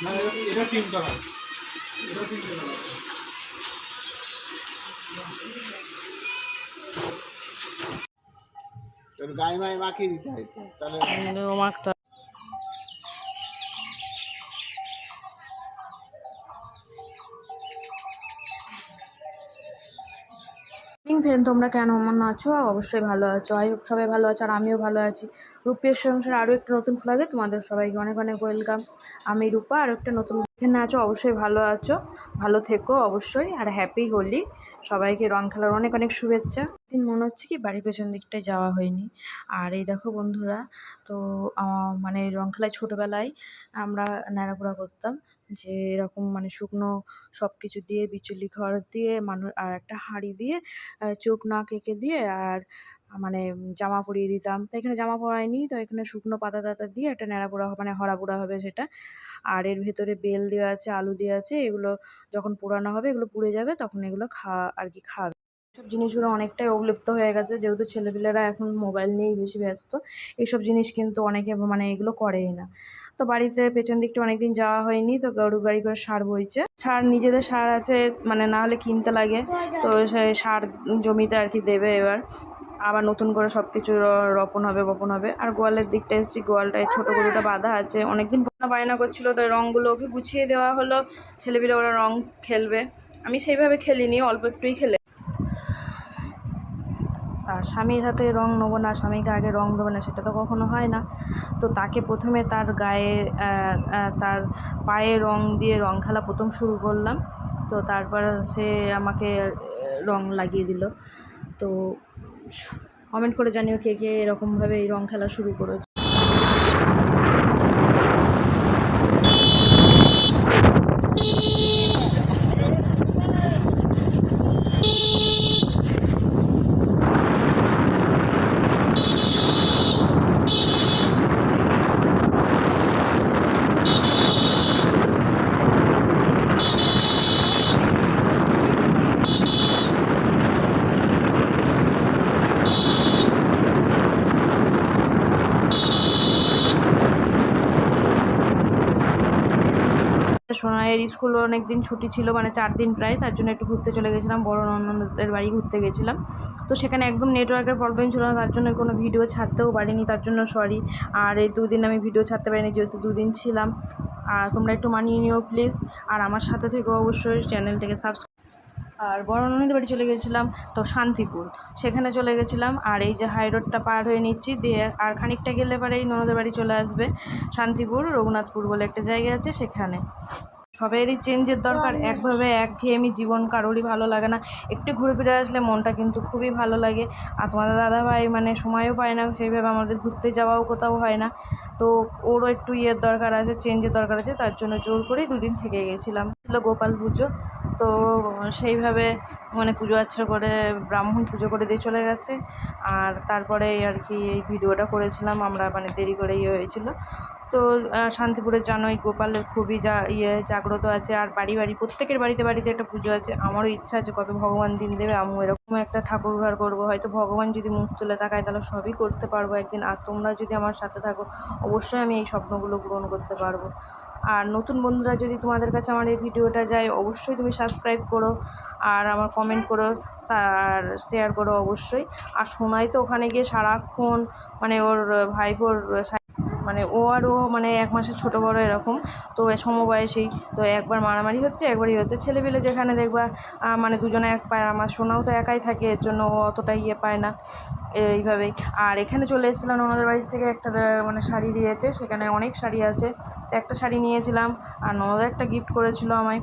এটা এটা তিন কালার এটা তিন কালার গায়ে মায়ে মাখিয়ে দিতে হয় তাহলে মাখতে ফ্রেন্ড তোমরা কেমন আছো? অবশ্যই ভালো আছো। আই হোপ সবাই ভালো আছো আর আমিও ভালো আছি। রূপের সংসার আরও একটা নতুন ফ্লাগে তোমাদের সবাইকে অনেক অনেক ওয়েলকাম আমি রূপা, আর একটা নতুন এখানে আছো, অবশ্যই ভালো আছো। ভালো থেকো অবশ্যই, আর হ্যাপি হোলি। সবাইকে রং খেলার অনেক অনেক শুভেচ্ছা। দিন মনে হচ্ছে কি বাড়ির পেছন দিকটায় যাওয়া হয়নি। আর এই দেখো বন্ধুরা, তো মানে রং খেলায় ছোটোবেলায় আমরা ন্যাড়াপোড়া করতাম যে এরকম মানে শুকনো সব কিছু দিয়ে, বিচুলি ঘর দিয়ে মানুষ আর একটা হাঁড়ি দিয়ে চোখ নাক এঁকে দিয়ে, আর মানে জামা পরিয়ে দিতাম। তো এখানে জামা পরায়নি তো এখানে শুকনো পাতা টাতা দিয়ে একটা ন্যাড়া পোড়া মানে হরা পোড়া হবে সেটা। আর এর ভেতরে বেল দেওয়া আছে, আলু দেওয়া আছে, এগুলো যখন পোড়ানো হবে, এগুলো পুড়ে যাবে, তখন এগুলো খাওয়া আর কি খাবে। সব জিনিসগুলো অনেকটাই অবলুপ্ত হয়ে গেছে, যেহেতু ছেলেপিলেরা এখন মোবাইল নিয়েই বেশি ব্যস্ত এইসব জিনিস কিন্তু অনেকে মানে এগুলো করেই না। তো বাড়িতে পেছন দিকটা অনেকদিন যাওয়া হয়নি, তো গরু গাড়ি করে সার বইছে। সার, নিজেদের সার আছে মানে না হলে কিনতে লাগে, তো সেই সার জমিতে আর কি দেবে এবার। আবার নতুন করে সব কিছু রোপণ হবে, বপন হবে। আর গোয়ালের দিকটা এসেছি, গোয়ালটায় ছোটো গরুটা বাঁধা আছে। অনেকদিন বায়না বায়না করছিল, তো রঙগুলো ওকে গুছিয়ে দেওয়া হলো। ছেলেপিলে ওরা রং খেলবে। আমি সেইভাবে খেলিনি, অল্প একটুই খেলে। আর স্বামীর হাতে রং নেব না, স্বামীকে আগে রং দেবো না, সেটা তো কখনো হয় না। তো তাকে প্রথমে তার গায়ে তার পায়ে রং দিয়ে রং খেলা প্রথম শুরু করলাম। তো তারপর সে আমাকে রং লাগিয়ে দিল। তো কমেন্ট করে জানিও কে কে এরকমভাবে এই রং খেলা শুরু করেছে। সোনাইয়ের স্কুল অনেক দিন ছুটি ছিল মানে চার দিন প্রায়, তার জন্য একটু ঘুরতে চলে গেছিলাম, বড় ননদের বাড়ি ঘুরতে গেছিলাম। তো সেখানে একদম নেটওয়ার্কের প্রবলেম ছিল না, তার জন্য কোনো ভিডিও ছাড়তেও পারিনি, তার জন্য সরি আর এই দুদিন আমি ভিডিও ছাড়তে পারিনি, যেহেতু দুদিন ছিলাম। আর তোমরা একটু মানিয়ে নিও প্লিজ আর আমার সাথে থেকেও অবশ্যই চ্যানেলটাকে সাবস্ক্রাইব আর বড় ননদের বাড়ি চলে গেছিলাম তো শান্তিপুর। সেখানে চলে গেছিলাম আর এই যে হাই রোডটা পার হয়ে নিচ্ছি দিয়ে আর খানিকটা গেলে পরে এই ননদের বাড়ি চলে আসবে। শান্তিপুর, রঘুনাথপুর বলে একটা জায়গা আছে সেখানে। সবেরই চেঞ্জের দরকার। একভাবে একঘেয়েমি জীবন কারোরই ভালো লাগে না। একটু ঘুরে ফিরে আসলে মনটা কিন্তু খুবই ভালো লাগে। আর তোমাদের দাদাভাই মানে সময়ও পায় না সেইভাবে আমাদের ঘুরতে যাওয়াও কোথাও হয় না। তো ওরও একটু ইয়ের দরকার আছে চেঞ্জের দরকার আছে তার জন্য জোর করেই দুদিন থেকে গেছিলাম। ছিল গোপাল পুজো। তো সেইভাবে মানে পুজো আচ্ছা করে ব্রাহ্মণ পুজো করে দিয়ে চলে গেছে। আর তারপরে আর কি এই ভিডিওটা করেছিলাম। আমরা মানে দেরি করে ইয়ে হয়েছিল। তো শান্তিপুরের শান্তিপুরে জানোই গোপালের খুবই যা ইয়ে জাগ্রত আছে। আর বাড়ি বাড়ি, প্রত্যেকের বাড়িতে বাড়িতে একটা পুজো আছে। আমারও ইচ্ছা আছে কবে ভগবান দিন দেবে আমি এরকম একটা ঠাকুর ঘর করব। হয়তো ভগবান যদি মুখ তুলে তাকায়, তাহলে সবই করতে পারব একদিন। আর তোমরা যদি আমার সাথে থাকো, অবশ্যই আমি এই স্বপ্নগুলো পূরণ করতে পারব। আর নতুন বন্ধুরা যদি তোমাদের কাছে আমার এই ভিডিওটা যায়, অবশ্যই তুমি সাবস্ক্রাইব করো আর আমার কমেন্ট করো, আর শেয়ার করো অবশ্যই। আর সোনাই তো ওখানে গিয়ে সারাক্ষণ মানে ওর ভাইপোর মানে ও আর ও মানে এক মাসের ছোটো বড় এরকম, তো সমবয়সী, তো একবার মারামারি হচ্ছে, একবারই হচ্ছে। ছেলেপিলে যেখানে দেখবা মানে দুজনে এক পায়, আমার সোনাও তো একাই থাকে, এর জন্য ও অতটা ইয়ে পায় না এইভাবেই। আর এখানে চলে এসেছিলাম ওনাদের বাড়ি থেকে একটা মানে শাড়ির ইয়েতে সেখানে অনেক শাড়ি আছে। তো একটা শাড়ি নিয়েছিলাম, আর ননদ একটা গিফট করেছিল আমায়।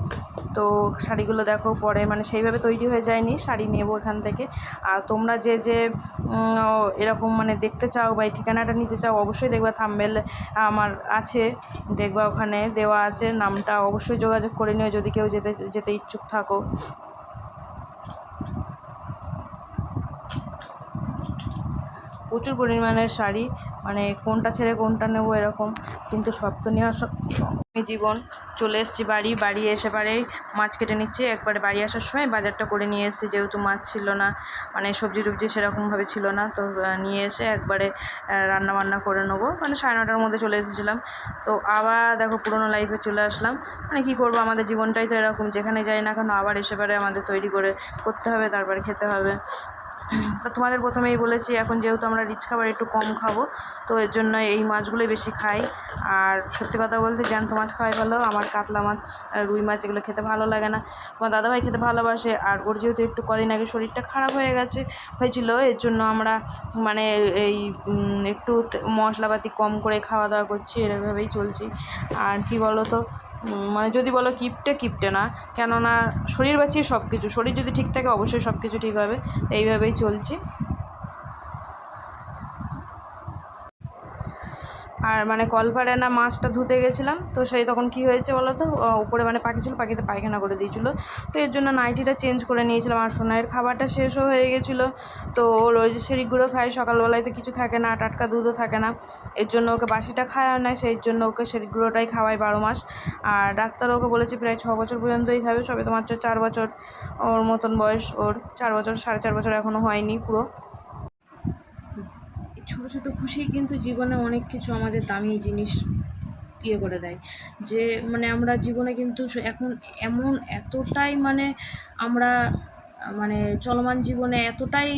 তো শাড়িগুলো দেখো, পরে মানে সেইভাবে তৈরি হয়ে যায়নি, শাড়ি নেব এখান থেকে। আর তোমরা যে যে এরকম মানে দেখতে চাও বা এই ঠিকানাটা নিতে চাও, অবশ্যই দেখবা থাম্বেল আমার আছে, দেখবা ওখানে দেওয়া আছে, নামটা অবশ্যই যোগাযোগ করে নিও যদি কেউ যেতে যেতে ইচ্ছুক থাকো। প্রচুর পরিমাণের শাড়ি মানে কোনটা ছেড়ে কোনটা নেব এরকম, কিন্তু সব তো নেওয়া জীবন চলে এসেছি বাড়ি বাড়ি এসে পারেই মাছ কেটে নিচ্ছি। একবারে বাড়ি আসার সময় বাজারটা করে নিয়ে এসেছি, যেহেতু মাছ ছিল না মানে সবজি টবজি সেরকমভাবে ছিল না, তো নিয়ে এসে একবারে রান্না বান্না করে নেব। মানে সাড়ে নটার মধ্যে চলে এসেছিলাম। তো আবার দেখো পুরোনো লাইফে চলে আসলাম। মানে কী করব, আমাদের জীবনটাই তো এরকম, যেখানে যাই না কেন আবার এসে পারে আমাদের তৈরি করে করতে হবে, তারপরে খেতে হবে। তো তোমাদের প্রথমেই বলেছি, এখন যেহেতু আমরা রিচ খাবার একটু কম খাব, তো এর জন্য এই মাছগুলোই বেশি খাই। আর সত্যি কথা বলতে, জ্যান্ত মাছ খাওয়াই ভালো, আমার কাতলা মাছ রুই মাছ এগুলো খেতে ভালো লাগে না। আমার দাদাভাই খেতে ভালোবাসে, আর ওর যেহেতু একটু কদিন আগে শরীরটা খারাপ হয়ে গেছে, হয়েছিল, এর জন্য আমরা মানে এই একটু মশলাপাতি কম করে খাওয়া দাওয়া করছি এভাবেই চলছি। আর কি বলো তো মানে যদি বলো কিপটে কিপটে না। কেননা শরীর বাঁচিয়ে সব কিছু শরীর যদি ঠিক থাকে, অবশ্যই সব কিছু ঠিক হবে। এইভাবেই চলছি। আর মানে কলপাড়ে না মাছটা ধুতে গেছিলাম, তো সেই তখন কি হয়েছে বলো তো উপরে মানে পাখি ছিল, পাখিতে পায়খানা করে দিয়েছিলো। তো এর জন্য নাইটিটা চেঞ্জ করে নিয়েছিলাম আর সোনাইয়ের খাবারটা শেষও হয়ে গেছিল। তো ওর ওই যে সেরিকগুলো খায়, সকালবেলায় তো কিছু থাকে না, টাটকা দুধও থাকে না। এর জন্য ওকে বাসিটা খাওয়া না সেই জন্য ওকে সেরিকগুলোটাই খাওয়াই বারো মাস। আর ডাক্তার ওকে বলেছে প্রায় ছ বছর পর্যন্তই খাবে, সবে তো মাত্র চার বছর। ওর মতন বয়স ওর, চার বছর, সাড়ে চার বছর এখনও হয়নি পুরো। ছোটো ছোটো খুশি, কিন্তু জীবনে অনেক কিছু আমাদের দামি জিনিস ইয়ে করে দেয়। যে মানে আমরা জীবনে কিন্তু এখন এমন এতটাই মানে আমরা মানে চলমান জীবনে এতটাই,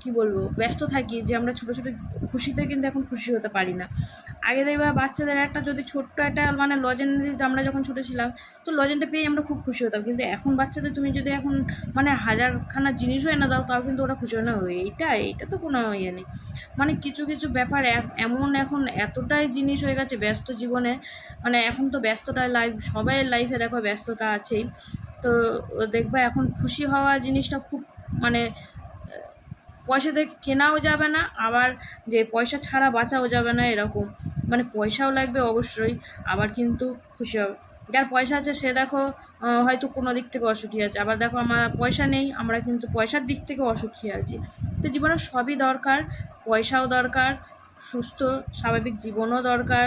কি বলব, ব্যস্ত থাকি যে আমরা ছোটো ছোটো খুশিতে কিন্তু এখন খুশি হতে পারি না। আগে দেখবা বাচ্চাদের একটা যদি ছোট্ট একটা মানে লজেন আমরা যখন ছোটো ছিলাম তো লজেনটা পেয়ে আমরা খুব খুশি হতাম। কিন্তু এখন বাচ্চাদের তুমি যদি এখন মানে হাজারখানা জিনিসও এনে দাও তাও কিন্তু ওরা খুশি হয় না। "ও, এইটা এইটা তো কোনো ইয়ে নেই। মানে কিছু কিছু ব্যাপার এমন এখন এতটাই জিনিস হয়ে গেছে ব্যস্ত জীবনে। মানে এখন তো ব্যস্ততায় লাইফ সবাই লাইফে দেখো ব্যস্ততা আছেই। তো দেখবা এখন খুশি হওয়া জিনিসটা খুব মানে পয়সা দিয়ে কেনাও যাবে না, আবার যে পয়সা ছাড়া বাঁচাও যাবে না এরকম। মানে পয়সাও লাগবে অবশ্যই, আবার কিন্তু খুশি হবে। যার পয়সা আছে সে দেখো হয়তো কোনো দিক থেকে অসুখী আছে। আবার দেখো আমার পয়সা নেই, আমরা কিন্তু পয়সার দিক থেকে অসুখী আছি। তো জীবনে সবই দরকার, পয়সাও দরকার, সুস্থ, স্বাভাবিক জীবনও দরকার।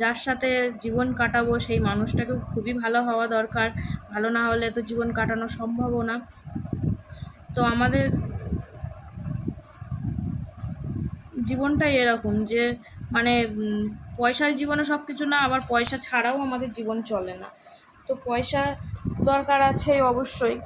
যার সাথে জীবন কাটাবো, সেই মানুষটাকেও খুবই ভালো হওয়া দরকার। ভালো না হলে তো জীবন কাটানো সম্ভবও না। তো আমাদের জীবনটাই এরকম যে মানে পয়সার জীবনে সব কিছু না, আবার পয়সা ছাড়াও আমাদের জীবন চলে না। তো পয়সা দরকার আছে অবশ্যই।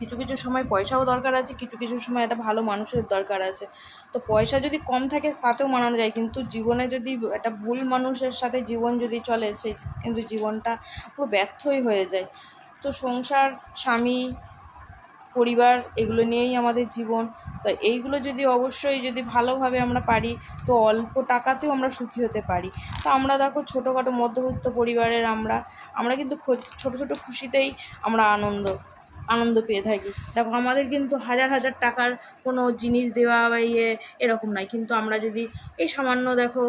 কিছু কিছু সময় পয়সাও দরকার আছে, কিছু কিছু সময় একটা ভালো মানুষের দরকার আছে। তো পয়সা যদি কম থাকে, তাতেও মানানো যায়। কিন্তু জীবনে যদি একটা ভুল মানুষের সাথে জীবন যদি চলে, সেই কিন্তু জীবনটা পুরো ব্যর্থই হয়ে যায়। তো সংসার, স্বামী পরিবার এগুলো নিয়েই আমাদের জীবন। তো এইগুলো যদি অবশ্যই যদি ভালোভাবে আমরা পারি তো অল্প টাকাতেও আমরা সুখী হতে পারি। তো আমরা দেখো ছোটোখাটো মধ্যবিত্ত পরিবারের আমরা আমরা কিন্তু ছোটো ছোটো খুশিতেই আমরা আনন্দ আনন্দ পেয়ে থাকি। দেখো আমাদের কিন্তু হাজার হাজার টাকার কোনো জিনিস দেওয়া বা ইয়ে এরকম নাই। কিন্তু আমরা যদি এই সামান্য দেখো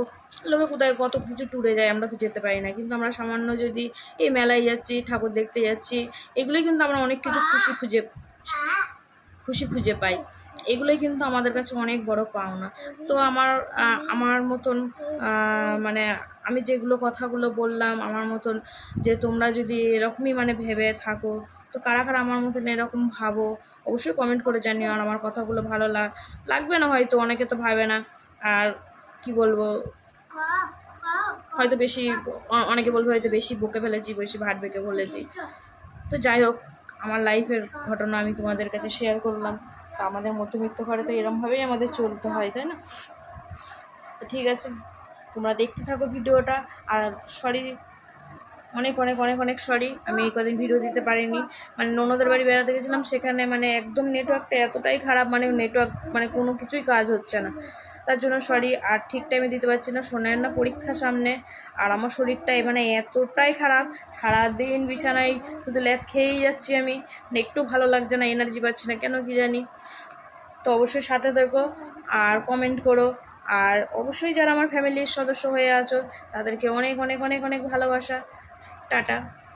লোকে কোথায় কত কিছু ট্যুরে যায় আমরা তো যেতে পারি না। কিন্তু আমরা সামান্য যদি এই মেলায় যাচ্ছি ঠাকুর দেখতে যাচ্ছি এগুলোই কিন্তু আমরা অনেক কিছু খুশি খুঁজে খুশি খুঁজে পাই। এগুলোই কিন্তু আমাদের কাছে অনেক বড় পাওনা। তো আমার আমার মতন মানে আমি যেগুলো কথাগুলো বললাম, আমার মতন যে তোমরা যদি এরকমই মানে ভেবে থাকো, তো কারা কারা আমার মতন এরকম ভাবো, অবশ্যই কমেন্ট করে জানিও আর আমার কথাগুলো ভালো লাগ লাগবে না হয়তো, অনেকে তো ভাবে না। আর কি বলব, হয়তো বেশি অনেকে বলবে হয়তো বেশি বকে ফেলেছি, বেশি ভাট বেঁকে বলেছি। তো যাই হোক আমার লাইফের ঘটনা আমি তোমাদের কাছে শেয়ার করলাম। তা আমাদের মধ্যবিত্ত ঘরে তো এরমভাবেই আমাদের চলতে হয়, তাই না? ঠিক আছে, তোমরা দেখতে থাকো ভিডিওটা। আর সরি অনেক অনেক অনেক অনেক সরি আমি এই কদিন ভিডিও দিতে পারিনি। মানে ননদের বাড়ি বেড়াতে গেছিলাম, সেখানে মানে একদম নেটওয়ার্কটা এতটাই খারাপ মানে নেটওয়ার্ক মানে কোনো কিছুই কাজ হচ্ছে না। তার জন্য সরি আর ঠিক টাইমে দিতে পারছি না। শোনেন না পরীক্ষা সামনে। আর আমার শরীরটা মানে এতটাই খারাপ। সারাদিন বিছানায় শুধু ল্যাদ খেয়েই যাচ্ছি আমি। মানে একটু ভালো লাগছে না এনার্জি পাচ্ছি না, কেন কি জানি। তো অবশ্যই সাথে থেকো আর কমেন্ট করো। আর অবশ্যই যারা আমার ফ্যামিলির সদস্য হয়ে আছো, তাদেরকে অনেক অনেক অনেক অনেক ভালোবাসা। টাটা।